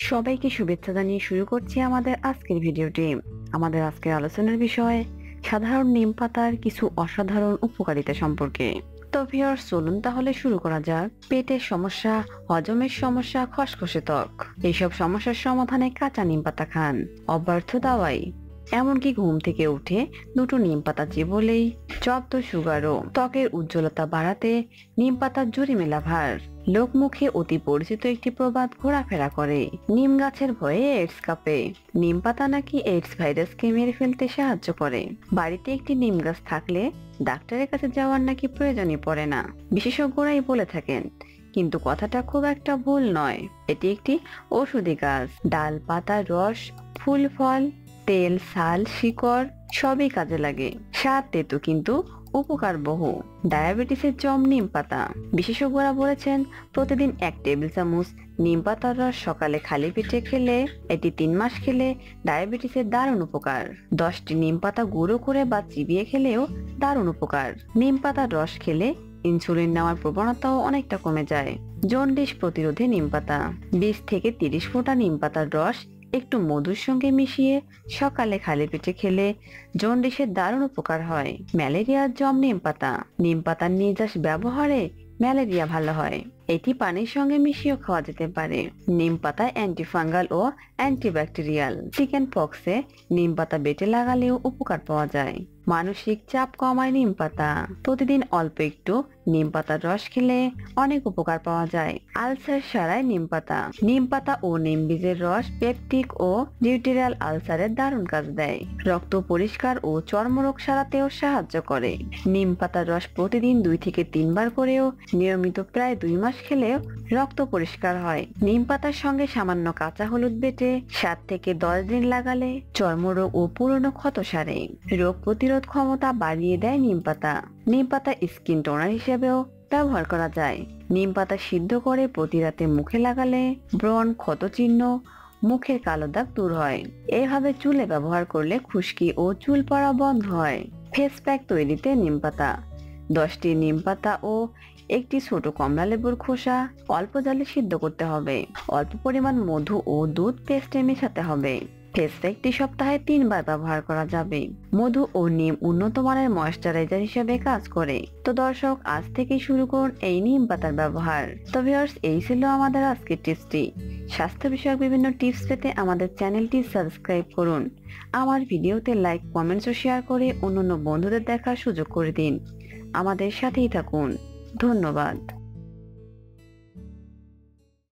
সবাইকে শুভেচ্ছা জানিয়ে শুরু করছি আমাদের আজকের ভিডিওটি। আমাদের আজকের আলোচনার বিষয়, সাধারণ নিম পাতার কিছু অসাধারণ উপকারিতা সম্পর্কে। তো ভিউয়ার্স চলুন তাহলে শুরু করা যাক। পেটের সমস্যা, হজমের সমস্যা, খসখসে ত্বক। এইসব সমস্যার সমাধানে কাঁচা নিম পাতা খান। অব্যর্থ দাওয়াই। এমনকি ঘুম থেকে উঠে দুটো নিম পাতা চিবলেই চপ্ত সুগারও। ত্বকের উজ্জ্বলতা বাড়াতে নিম পাতার জুড়ি মেলা ভার। লোকমুখে অতি পরিচিত একটি প্রবাদ ঘোরাফেরা করে। নিম গাছের ভয়ে এইডস কাঁপে। নিম পাতা নাকি এইডস ভাইরাসকে মেরে ফেলতে সাহায্য করে। বাড়িতে একটি নিম গাছ থাকলে ডাক্তারের কাছে যাওয়ার নাকি প্রয়োজনই পড়ে না, বিশেষজ্ঞরাই বলে থাকেন। কিন্তু কথাটা খুব একটা ভুল নয়। এটি একটি ঔষধি গাছ। ডাল, পাতা, রস, ফুল, ফল, তেল ছাল শিকড় সবই কাজে লাগে। স্বাদ তেতো কিন্তু উপকার বহু ডায়াবেটিসের জম নিম পাতা। বিশেষজ্ঞরা বলেছেন, প্রতিদিন এক টেবিল চামচ নিম পাতার রস সকালে খালি পেটে খেলে, এটি তিন মাস খেলে ডায়াবেটিসের দারুণ উপকার। দশটি নিম পাতা গুঁড়ো করে বা চিবিয়ে খেলেও দারুণ উপকার। নিম পাতার রস খেলে ইনসুলিন নেওয়ার প্রবণতাও অনেকটা কমে যায়। জন্ডিস প্রতিরোধে নিম পাতা। বিশ থেকে তিরিশ ফোঁটা নিম পাতার রস একটু মধুর সঙ্গে মিশিয়ে সকালে খালি পেটে খেলে জন্ডিসের দারুণ উপকার হয়। ম্যালেরিয়ার জম নিম পাতা। নিম পাতার নির্যাস ব্যবহারে ম্যালেরিয়া ভালো হয়। এটি পানির সঙ্গে মিশিয়েও খাওয়া যেতে পারে। নিম পাতা অ্যান্টিফাঙ্গাল ও অ্যান্টিব্যাকটেরিয়াল। চিকেন পক্সে নিম পাতা বেটে লাগালেও উপকার পাওয়া যায়। মানসিক চাপ কমায় নিম পাতা। প্রতিদিন অল্প একটু নিম পাতার রস খেলে অনেক উপকার পাওয়া যায়। আলসার সারায় নিম পাতা। নিম পাতা ও নিম বীজের রস পেপটিক ও ডিউটেরিয়াল আলসারের দারুণ কাজ দেয়। রক্ত পরিষ্কার ও চর্মরোগ সারাতেও সাহায্য করে। নিম পাতার রস প্রতিদিন দুই থেকে তিনবার করেও নিয়মিত প্রায় দুই মাস খেলেও রক্ত পরিষ্কার হয়। নিম পাতার সঙ্গে সামান্য কাঁচা হলুদ বেটে সাত থেকে দশ দিন লাগালে চর্মরোগ ও পুরনো ক্ষত সারে। রোগ প্রতিরোধ ক্ষমতা বাড়িয়ে দেয় নিম পাতা। নিম পাতা স্কিন টোনার হিসেবেও ব্যবহার করা যায়। নিম পাতা সিদ্ধ করে প্রতি রাতে মুখে লাগালে ব্রণ ক্ষত চিহ্ন মুখের কালো দাগ দূর হয়। এভাবে চুলে ব্যবহার করলে খুশকি ও চুল পড়া বন্ধ হয়। ফেস প্যাক তৈরিতে নিম পাতা, দশটি নিম পাতা ও একটি ছোট কমলা লেবুর খোসা অল্প জালে সিদ্ধ করতে হবে। অল্প পরিমাণ মধু ও দুধ পেস্টে মেশাতে হবে। ফেস প্যাকটি সপ্তাহে তিনবার ব্যবহার করা যাবে। মধু ও নিম উন্নত মানের ময়েশ্চারাইজার হিসেবে কাজ করে। তো দর্শক, আজ থেকে শুরু করুন এই নিম পাতার ব্যবহার। তো এই ছিল আমাদের আজকের টিপসটি। স্বাস্থ্য বিষয়ক বিভিন্ন টিপস পেতে আমাদের চ্যানেলটি সাবস্ক্রাইব করুন। আমার ভিডিওতে লাইক, কমেন্টস ও শেয়ার করে অন্যান্য বন্ধুদের দেখার সুযোগ করে দিন। আমাদের সাথেই থাকুন। ধন্যবাদ।